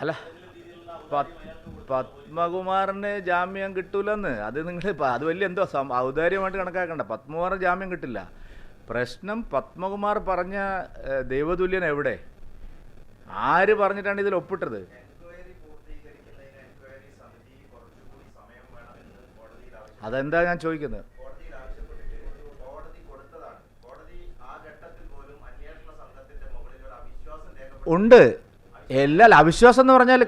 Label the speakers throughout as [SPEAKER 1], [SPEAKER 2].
[SPEAKER 1] അല്ല പത്മകുമാറിന് ജാമ്യം കിട്ടൂലെന്ന്. അത് നിങ്ങൾ അത് വലിയ എന്തോ ഔദാര്യമായിട്ട് കണക്കാക്കണ്ട. പത്മകുമാറിന് ജാമ്യം കിട്ടില്ല. പ്രശ്നം പത്മകുമാർ പറഞ്ഞ ദൈവതുല്യൻ എവിടെ? ആര് പറഞ്ഞിട്ടാണ് ഇതിൽ ഒപ്പിട്ടത്? അതെന്താ ഞാൻ ചോദിക്കുന്നത്? ഉണ്ട്. എല്ലാ അവിശ്വാസം എന്ന് പറഞ്ഞാൽ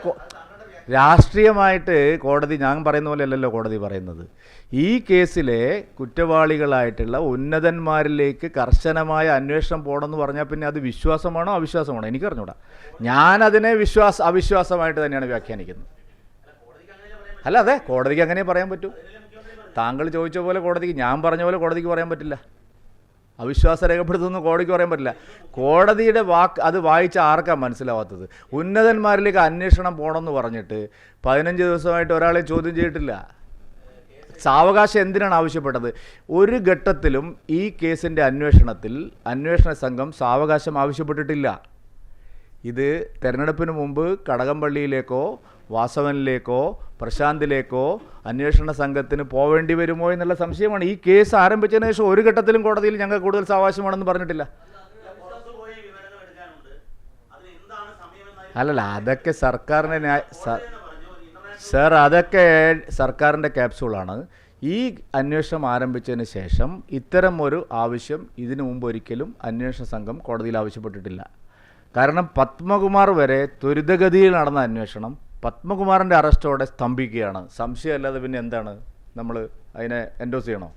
[SPEAKER 1] രാഷ്ട്രീയമായിട്ട് കോടതി ഞാൻ പറയുന്ന പോലെ അല്ലല്ലോ കോടതി പറയുന്നത്. ഈ കേസിലെ കുറ്റവാളികളായിട്ടുള്ള ഉന്നതന്മാരിലേക്ക് കർശനമായ അന്വേഷണം പോകണമെന്ന് പറഞ്ഞാൽ പിന്നെ അത് വിശ്വാസമാണോ അവിശ്വാസമാണോ? എനിക്കറിഞ്ഞൂടാ. ഞാനതിനെ വിശ്വാസ അവിശ്വാസമായിട്ട് തന്നെയാണ് വ്യാഖ്യാനിക്കുന്നത്. അല്ല അതെ കോടതിക്ക് അങ്ങനെ പറയാൻ പറ്റൂ. താങ്കൾ ചോദിച്ച പോലെ കോടതിക്ക് ഞാൻ പറഞ്ഞ പോലെ കോടതിക്ക് പറയാൻ പറ്റില്ല. അവിശ്വാസം രേഖപ്പെടുത്തുന്നു കോടതിക്ക് പറയാൻ പറ്റില്ല. കോടതിയുടെ വാക്ക് അത് വായിച്ച ആർക്കാ മനസ്സിലാവാത്തത്? ഉന്നതന്മാരിലേക്ക് അന്വേഷണം പോകണമെന്ന് പറഞ്ഞിട്ട് പതിനഞ്ച് ദിവസമായിട്ട് ഒരാളെ ചോദ്യം ചെയ്തിട്ടില്ല. സാവകാശം എന്തിനാണ് ആവശ്യപ്പെട്ടത്? ഒരു ഘട്ടത്തിലും ഈ കേസിന്റെ അന്വേഷണത്തിൽ അന്വേഷണ സംഘം സാവകാശം ആവശ്യപ്പെട്ടിട്ടില്ല. ഇത് തെരഞ്ഞെടുപ്പിന് മുമ്പ് കടകംപള്ളിയിലേക്കോ വാസവനിലേക്കോ പ്രശാന്തിലേക്കോ അന്വേഷണ സംഘത്തിന് പോവേണ്ടി വരുമോ എന്നുള്ള സംശയമാണ്. ഈ കേസ് ആരംഭിച്ചതിന് ശേഷം ഒരു ഘട്ടത്തിലും കോടതിയിൽ ഞങ്ങൾ കൂടുതൽ സാവകാശമാണെന്ന് പറഞ്ഞിട്ടില്ല. അല്ലല്ല അതൊക്കെ
[SPEAKER 2] സർക്കാരിന്റെ
[SPEAKER 1] സർ അതൊക്കെ സർക്കാരിന്റെ ക്യാപ്സൂളാണ് ഈ അന്വേഷണം ആരംഭിച്ചതിന് ശേഷം ഇത്തരം ഒരു ആവശ്യം ഇതിനു മുമ്പ് ഒരിക്കലും അന്വേഷണ സംഘം കോടതിയിൽ ആവശ്യപ്പെട്ടിട്ടില്ല. കാരണം പത്മകുമാർ വരെ ത്വരിതഗതിയിൽ നടന്ന അന്വേഷണം പത്മകുമാറിന്റെ അറസ്റ്റോടെ സ്തംഭിക്കുകയാണ്. സംശയമല്ലാതെ പിന്നെ എന്താണ് നമ്മൾ അതിനെ എൻഡോസ് ചെയ്യണോ?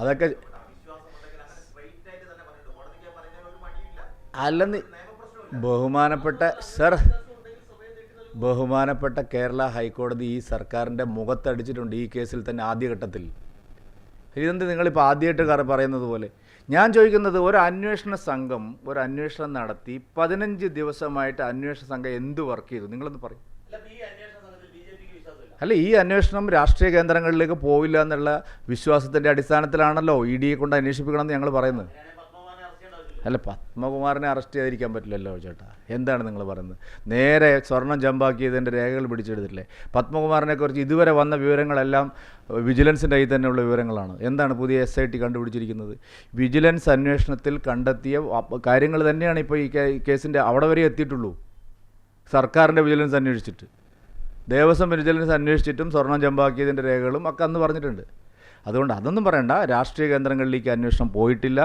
[SPEAKER 1] അതൊക്കെ അല്ലെന്ന് ബഹുമാനപ്പെട്ട സർ ബഹുമാനപ്പെട്ട കേരള ഹൈക്കോടതി ഈ സർക്കാരിന്റെ മുഖത്തടിച്ചിട്ടുണ്ട് ഈ കേസിൽ തന്നെ ആദ്യഘട്ടത്തിൽ. ഇതെന്ത് നിങ്ങളിപ്പോൾ ആദ്യമായിട്ട് കറി പറയുന്നത് പോലെ? ഞാൻ ചോദിക്കുന്നത് ഒരു അന്വേഷണ സംഘം ഒരു അന്വേഷണം നടത്തി പതിനഞ്ച് ദിവസമായിട്ട് അന്വേഷണ സംഘം എന്ത് വർക്ക് ചെയ്തു? നിങ്ങളൊന്ന് പറയും.
[SPEAKER 2] അല്ല ഈ അന്വേഷണം
[SPEAKER 1] രാഷ്ട്രീയ കേന്ദ്രങ്ങളിലേക്ക് പോവില്ല എന്നുള്ള വിശ്വാസത്തിന്റെ അടിസ്ഥാനത്തിലാണല്ലോ ഇ ഡിയെ കൊണ്ട് അന്വേഷിപ്പിക്കണമെന്ന് ഞങ്ങൾ പറയുന്നത്
[SPEAKER 2] അങ്ങനെയാണെങ്കിൽ പത്മകുമാറിനെ അറസ്റ്റ് ചെയ്യേണ്ട ആവശ്യമില്ല
[SPEAKER 1] അല്ല പത്മകുമാറിനെ അറസ്റ്റ് ചെയ്തിരിക്കാൻ പറ്റില്ലല്ലോ ചേട്ടാ. എന്താണ് നിങ്ങൾ പറയുന്നത്? നേരെ സ്വർണം ജമ്പാക്കിയതിന്റെ രേഖകൾ പിടിച്ചെടുത്തില്ലേ പത്മകുമാറിനെക്കുറിച്ച് ഇതുവരെ വന്ന വിവരങ്ങളെല്ലാം വിജിലൻസിന്റെ കയ്യിൽ തന്നെയുള്ള വിവരങ്ങളാണ്. എന്താണ് പുതിയ എസ് ഐ ടി കണ്ടുപിടിച്ചിരിക്കുന്നത്? വിജിലൻസ് അന്വേഷണത്തിൽ കണ്ടെത്തിയ കാര്യങ്ങൾ തന്നെയാണ് ഇപ്പോൾ ഈ കേസിന്റെ അവിടെ വരെ എത്തിയിട്ടുള്ളൂ. സർക്കാരിന്റെ വിജിലൻസ് അന്വേഷിച്ചിട്ട്. ദേവസ്വം വിജിലൻസ് അന്വേഷിച്ചിട്ടും സ്വർണം ജമ്പാക്കിയതിന്റെ രേഖകളും ഒക്കെ അന്ന് പറഞ്ഞിട്ടുണ്ട്. അതുകൊണ്ട് അതൊന്നും പറയണ്ട. രാഷ്ട്രീയ കേന്ദ്രങ്ങളിലേക്ക് അന്വേഷണം പോയിട്ടില്ല.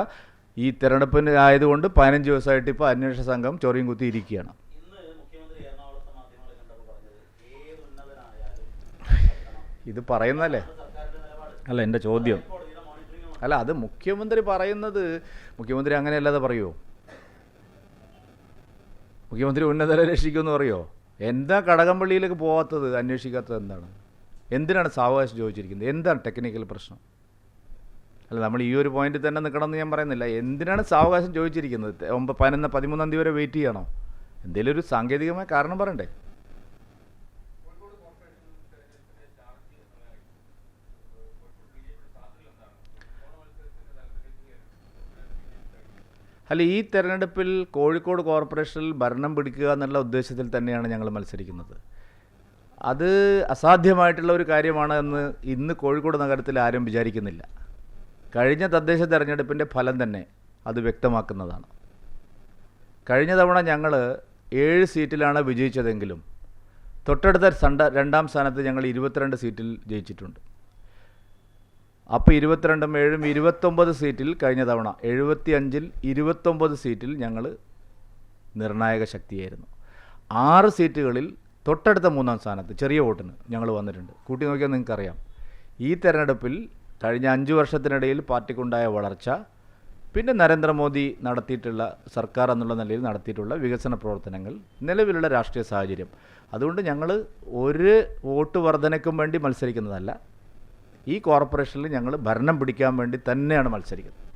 [SPEAKER 1] ഈ തെരഞ്ഞെടുപ്പിന് ആയതുകൊണ്ട് പതിനഞ്ച് ദിവസമായിട്ട് ഇപ്പോൾ അന്വേഷണ സംഘം ചൊറിയും കുത്തി ഇരിക്കുകയാണ്. ഇത് പറയുന്നല്ലേ അല്ല എന്റെ ചോദ്യം. അല്ല അത് മുഖ്യമന്ത്രി പറയുന്നത് മുഖ്യമന്ത്രി അങ്ങനെയല്ലാതെ പറയുമോ മുഖ്യമന്ത്രി ഉന്നതരെ രക്ഷിക്കുമെന്ന് പറയുമോ എന്താ കടകംപള്ളിയിലേക്ക് പോകാത്തത് അന്വേഷിക്കാത്തത് എന്താണ്? എന്തിനാണ് സാവകാശം ചോദിച്ചിരിക്കുന്നത്? എന്താണ് ടെക്നിക്കൽ പ്രശ്നം? അല്ല നമ്മൾ ഈ ഒരു പോയിന്റിൽ തന്നെ നിൽക്കണമെന്ന് ഞാൻ പറയുന്നില്ല. എന്തിനാണ് സാവകാശം ചോദിച്ചിരിക്കുന്നത്? ഒമ്പത് ഒമ്പ പതിനൊന്ന് പതിമൂന്നാം തീയതി വരെ വെയിറ്റ് ചെയ്യണോ? എന്തെങ്കിലും ഒരു സാങ്കേതികമായ കാരണം പറയണ്ടേ? അല്ല ഈ തെരഞ്ഞെടുപ്പിൽ കോഴിക്കോട് കോർപ്പറേഷനിൽ ഭരണം പിടിക്കുക എന്നുള്ള ഉദ്ദേശത്തിൽ തന്നെയാണ് ഞങ്ങൾ മത്സരിക്കുന്നത്. അത് അസാധ്യമായിട്ടുള്ള ഒരു കാര്യമാണ് എന്ന് ഇന്ന് കോഴിക്കോട് നഗരത്തിൽ ആരും വിചാരിക്കുന്നില്ല. കഴിഞ്ഞ തദ്ദേശ തെരഞ്ഞെടുപ്പിന്റെ ഫലം തന്നെ അത് വ്യക്തമാക്കുന്നതാണ്. കഴിഞ്ഞ തവണ ഞങ്ങൾ ഏഴ് സീറ്റിലാണ് വിജയിച്ചതെങ്കിലും തൊട്ടടുത്ത സണ്ട രണ്ടാം സ്ഥാനത്ത് ഞങ്ങൾ ഇരുപത്തിരണ്ട് സീറ്റിൽ ജയിച്ചിട്ടുണ്ട്. അപ്പോൾ ഇരുപത്തിരണ്ടും ഏഴും ഇരുപത്തൊമ്പത് സീറ്റിൽ കഴിഞ്ഞ തവണ എഴുപത്തി അഞ്ചിൽ ഇരുപത്തൊമ്പത് സീറ്റിൽ ഞങ്ങൾ നിർണായക ശക്തിയായിരുന്നു. ആറ് സീറ്റുകളിൽ തൊട്ടടുത്ത മൂന്നാം സ്ഥാനത്ത് ചെറിയ വോട്ടിന് ഞങ്ങൾ വന്നിട്ടുണ്ട്. കൂട്ടി നോക്കിയാൽ നിങ്ങൾക്കറിയാം. ഈ തെരഞ്ഞെടുപ്പിൽ കഴിഞ്ഞ അഞ്ച് വർഷത്തിനിടയിൽ പാർട്ടിക്കുണ്ടായ വളർച്ച പിന്നെ നരേന്ദ്രമോദി നടത്തിയിട്ടുള്ള സർക്കാർ എന്നുള്ള നിലയിൽ നടത്തിയിട്ടുള്ള വികസന പ്രവർത്തനങ്ങൾ നിലവിലുള്ള രാഷ്ട്രീയ സാഹചര്യം. അതുകൊണ്ട് ഞങ്ങൾ ഒരു വോട്ട് വർധനയ്ക്കും വേണ്ടി മത്സരിക്കുന്നതല്ല ഈ കോർപ്പറേഷനിൽ ഞങ്ങൾ ഭരണം പിടിക്കാൻ വേണ്ടി തന്നെയാണ് മത്സരിക്കുന്നത്.